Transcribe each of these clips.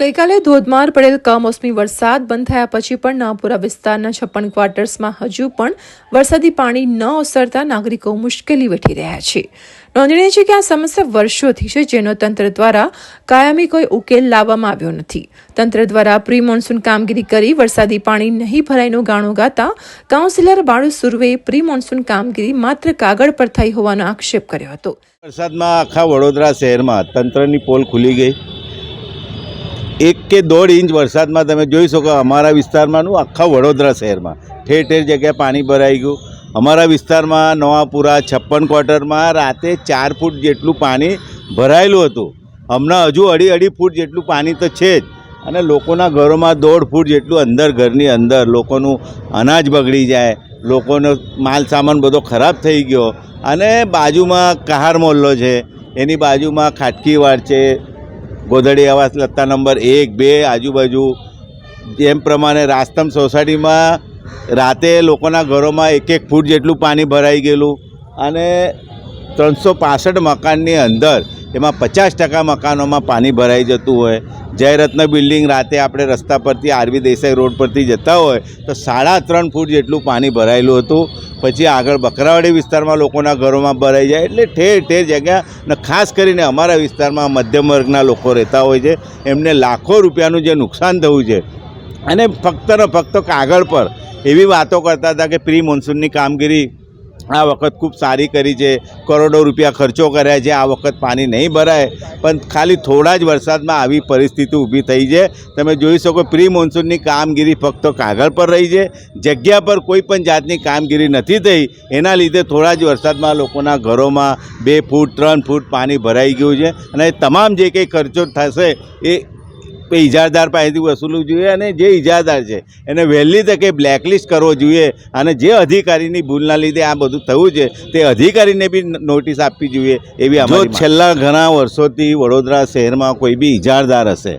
ગઈકાલે ધોધમાર પડેલ કમોસમી વરસાદ બંધ થયા પછી પણ નાપુરા વિસ્તારના છપ્પન ક્વાર્ટર્સમાં હજુ પણ વરસાદી પાણી ન ઓસરતા નાગરિકો મુશ્કેલી વેઠી રહ્યા છે. નોંધનીય છે કે આ સમસ્યા વર્ષોથી છે જેનો તંત્ર દ્વારા કાયમી કોઈ ઉકેલ લાવવામાં આવ્યો નથી. તંત્ર દ્વારા પ્રી મોન્સૂન કામગીરી કરી વરસાદી પાણી નહીં ભરાયનું ગાણું ગાતા કાઉન્સિલર બાળુ સુર્વેએ પ્રી મોન્સૂન કામગીરી માત્ર કાગળ પર થઈ હોવાનો આક્ષેપ કર્યો હતો. વરસાદમાં આખા વડોદરા શહેરમાં તંત્રની પોલ ખુલી ગઈ. એક કે દોઢ ઇંચ વરસાદમાં તમે જોઈ શકો અમારા વિસ્તારમાંનું આખા વડોદરા શહેરમાં. ઠેર ઠેર જગ્યાએ પાણી ભરાઈ ગયું. અમારા વિસ્તારમાં નવાપુરા છપ્પન ક્વાર્ટરમાં રાતે ચાર ફૂટ જેટલું પાણી ભરાયેલું હતું. હમણાં હજુ અઢી અઢી ફૂટ જેટલું પાણી તો છે જ. અને લોકોના ઘરોમાં દોઢ ફૂટ જેટલું અંદર ઘરની અંદર લોકોનું અનાજ બગડી જાય, લોકોનો માલ સામાન બધો ખરાબ થઈ ગયો. અને બાજુમાં કહાર મોહલ્લો છે, એની બાજુમાં ખાટકીવાડ છે ગોધડી આવાસ લત્તા નંબર એક, બે, આજુબાજુ. જેમ પ્રમાણે રાસ્તમ સોસાયટીમાં રાતે લોકોના ઘરોમાં એક એક ફૂટ જેટલું પાણી ભરાઈ ગયેલું. અને ત્રણસો પાસઠ મકાનની અંદર એમાં પચાસ ટકા મકાનોમાં પાણી ભરાઈ જતું હોય, જયરત્ન બિલ્ડિંગ રાતે આપણે રસ્તા પરથી આરવી દેસાઈ રોડ પરથી જતા હોય, તો સાડા ત્રણ ફૂટ જેટલું પાણી ભરાયેલું હતું. પછી આગળ બકરાવાડી વિસ્તારમાં લોકોના ઘરોમાં ભરાઈ જાય એટલે ઠેર ઠેર જગ્યા, ને ખાસ કરીને અમારા વિસ્તારમાં મધ્યમ વર્ગના લોકો રહેતા હોય છે, એમને લાખો રૂપિયાનું જે નુકસાન થયું છે, અને ફક્ત ને ફક્ત કાગળ પર એવી વાતો કરતા હતા કે પ્રી મોન્સૂનની કામગીરી આ વખત ખૂબ સારી કરી છે. કરોડો રૂપિયા ખર્ચો કર્યા છે. આ વખત પાણી નહીં ભરાય. પણ ખાલી થોડા જ વરસાદમાં આવી પરિસ્થિતિ ઊભી થઈ છે. તમે જોઈ શકો પ્રી મોન્સૂનની કામગીરી ફક્ત કાગળ પર રહી છે. જગ્યા પર કોઈ પણ જાતની કામગીરી નથી થઈ. એના લીધે થોડા જ વરસાદમાં લોકોના ઘરોમાં બે ફૂટ, ત્રણ ફૂટ પાણી ભરાઈ ગયું છે. અને તમામ જે કંઈ ખર્ચો થશે એ એ ઇજારદાર પાસેથી વસૂલવું જોઈએ અને જે ઇજારદાર છે એને વહેલી તકે બ્લેકલિસ્ટ કરવો જોઈએ અને જે અધિકારીની ભૂલના લીધે આ બધું થયું છે તે અધિકારીને બી નોટિસ આપવી જોઈએ એવી જો છેલ્લા ઘણા વર્ષોથી વડોદરા શહેરમાં કોઈ બી ઇજારદાર હશે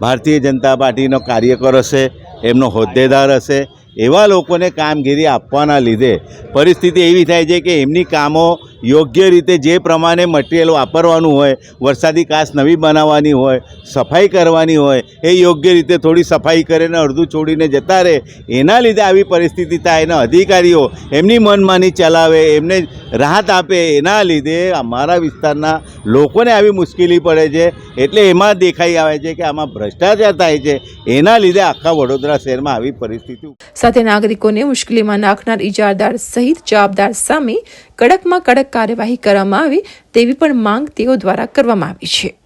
ભારતીય જનતા પાર્ટીનો કાર્યકર હશે એમનો હોદ્દેદાર હશે એવા લોકોને કામગીરી આપવાના લીધે પરિસ્થિતિ એવી થાય છે કે એમની કામો યોગ્ય રીતે જે પ્રમાણે મટીરિયલ વાપરવાનું હોય, વરસાદી કાસ નવી બનાવવાની હોય, સફાઈ કરવાની હોય, એ યોગ્ય રીતે થોડી સફાઈ કરે ને અડધું છોડીને જતા રહે, એના લીધે આવી પરિસ્થિતિ થાય અને અધિકારીઓ એમની મનમાની ચલાવે, એમને રાહત આપે, એના લીધે અમારા વિસ્તારના લોકોને આવી મુશ્કેલી પડે છે. એટલે એમાં દેખાઈ આવે છે કે આમાં ભ્રષ્ટાચાર થાય છે. એના લીધે આખા વડોદરા શહેરમાં આવી પરિસ્થિતિ સાથે નાગરિકોને મુશ્કેલીમાં નાખનાર ઇજારદાર સહિત જવાબદાર સામે કડકમાં કડક કાર્યવાહી કરવામાં આવે તેવી પણ માંગ તેઓ દ્વારા કરવામાં આવી છે.